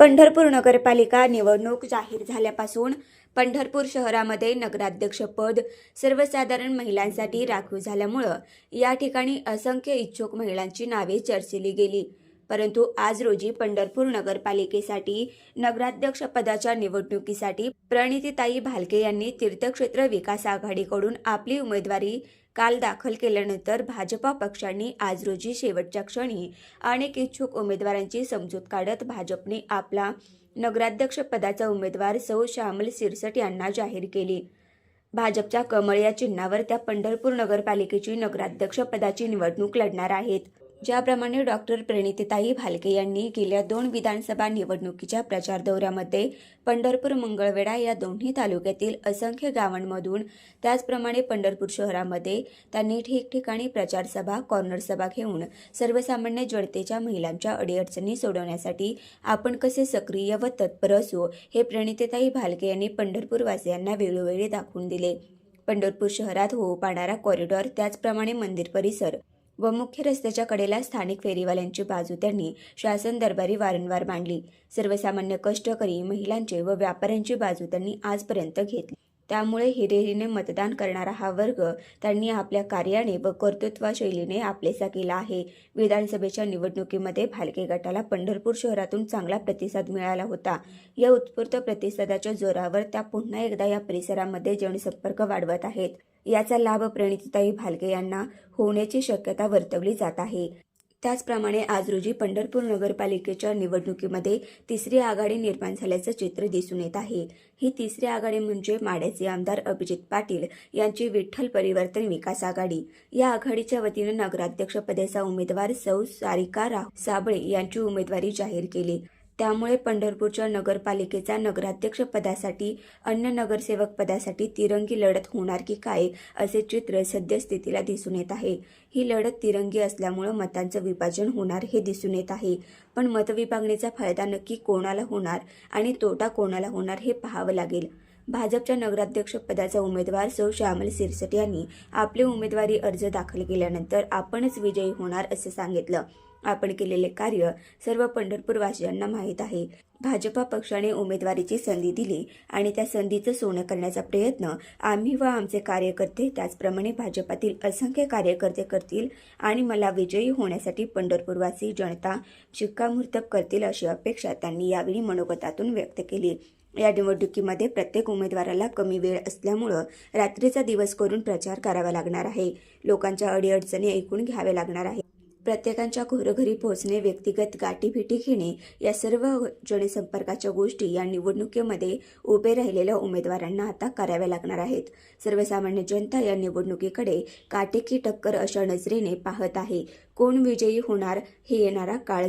पंढरपूर नगरपालिका निवडणूक जाहीर झाल्यापासून पंढरपूर शहरामध्ये नगराध्यक्षपद सर्वसाधारण महिलांसाठी राखीव झाल्यामुळं या ठिकाणी असंख्य इच्छुक महिलांची नावे चर्चिली गेली. परंतु आज रोजी पंढरपूर नगरपालिकेसाठी नगराध्यक्षपदाच्या निवडणुकीसाठी प्रणितीताई भालके यांनी तीर्थक्षेत्र विकास आघाडीकडून आपली उमेदवारी काल दाखल केल्यानंतर भाजपा पक्षांनी आज रोजी शेवटच्या क्षणी अनेक इच्छुक उमेदवारांची समजूत काढत भाजपने आपला नगराध्यक्षपदाचा उमेदवार सौ श्यामल सिरसट यांना जाहीर केली. भाजपच्या कमळ या चिन्हावर त्या पंढरपूर नगरपालिकेची नगराध्यक्षपदाची निवडणूक लढणार आहेत. ज्याप्रमाणे डॉक्टर प्रणितीताई भालके यांनी गेल्या दोन विधानसभा निवडणुकीच्या प्रचार दौऱ्यामध्ये पंढरपूर मंगळवेढा या दोन्ही तालुक्यातील असंख्य गावांमधून त्याचप्रमाणे पंढरपूर शहरामध्ये त्यांनी ठिकठिकाणी प्रचारसभा कॉर्नर सभा घेऊन सर्वसामान्य जनतेच्या महिलांच्या अडीअडचणी सोडवण्यासाठी आपण कसे सक्रिय व तत्पर असू हे प्रणितीताई भालके यांनी पंढरपूरवासियांना वेळोवेळी दाखवून दिले. पंढरपूर शहरात होऊ पाहणारा कॉरिडॉर त्याचप्रमाणे मंदिर परिसर व मुख्य रस्त्याच्या कडेला स्थानिक फेरीवाल्यांची बाजू त्यांनी शासन दरबारी वारंवार मांडली. सर्वसामान्य कष्टकरी महिलांचे व व्यापाऱ्यांची बाजू त्यांनी आजपर्यंत घेतली. त्यामुळे हिरेरीने मतदान करणारा हा वर्ग त्यांनी आपल्या कार्याने व कर्तृत्वशैलीने आपलेसा केला आहे. विधानसभेच्या निवडणुकीमध्ये भालके गटाला पंढरपूर शहरातून चांगला प्रतिसाद मिळाला होता. या उत्स्फूर्त प्रतिसादाच्या जोरावर त्या पुन्हा एकदा या परिसरामध्ये जनसंपर्क वाढवत आहेत. याचा लाभ प्रणितीताई भालके यांना होण्याची शक्यता वर्तवली जात आहे. त्याचप्रमाणे आज रोजी पंढरपूर नगरपालिकेच्या निवडणुकीमध्ये तिसरी आघाडी निर्माण झाल्याचं चित्र दिसून येत आहे. ही तिसरी आघाडी म्हणजे माड्याचे आमदार अभिजित पाटील यांची विठ्ठल परिवर्तन विकास आघाडी. या आघाडीच्या वतीनं नगराध्यक्षपदाचा उमेदवार सौ सारिका राव साबळे यांची उमेदवारी जाहीर केली. त्यामुळे पंढरपूरच्या नगरपालिकेचा नगराध्यक्ष पदासाठी अन्य नगरसेवक पदासाठी तिरंगी लढत होणार की काय असे चित्र सद्यस्थितीला दिसून येत आहे. ही लढत तिरंगी असल्यामुळं मतांचं विभाजन होणार हे दिसून येत आहे. पण मतविभागणीचा फायदा नक्की कोणाला होणार आणि तोटा कोणाला होणार हे पाहावं लागेल. भाजपच्या नगराध्यक्षपदाचा उमेदवार सौ श्यामल सिरसट यांनी आपले उमेदवारी अर्ज दाखल केल्यानंतर आपणच विजयी होणार असं सांगितलं. आपण केलेले कार्य सर्व पंढरपूरवासियांना माहीत आहे. भाजपा पक्षाने उमेदवारीची संधी दिली आणि त्या संधीचं सोनं करण्याचा प्रयत्न आम्ही व आमचे कार्यकर्ते त्याचप्रमाणे भाजपातील असंख्य कार्यकर्ते करतील आणि मला विजयी होण्यासाठी पंढरपूरवासी जनता शिक्कामोर्तब करतील अशी अपेक्षा त्यांनी यावेळी मनोगतातून व्यक्त केली. या निवडणुकीमध्ये प्रत्येक उमेदवाराला कमी वेळ असल्यामुळं रात्रीचा दिवस करून प्रचार करावा लागणार आहे. लोकांच्या अडीअडचणी ऐकून घ्यावे लागणार आहे. प्रत्येकांच्या घरोघरी पोहोचणे व्यक्तिगत गाठीभेटी घेणे या सर्व जनसंपर्काच्या गोष्टी या निवडणुकीमध्ये उभे राहिलेल्या उमेदवारांना आता कराव्या लागणार आहेत. सर्वसामान्य जनता या निवडणुकीकडे काटेकी टक्कर अशा नजरेने पाहत आहे. कोण विजयी होणार हे येणारा काळ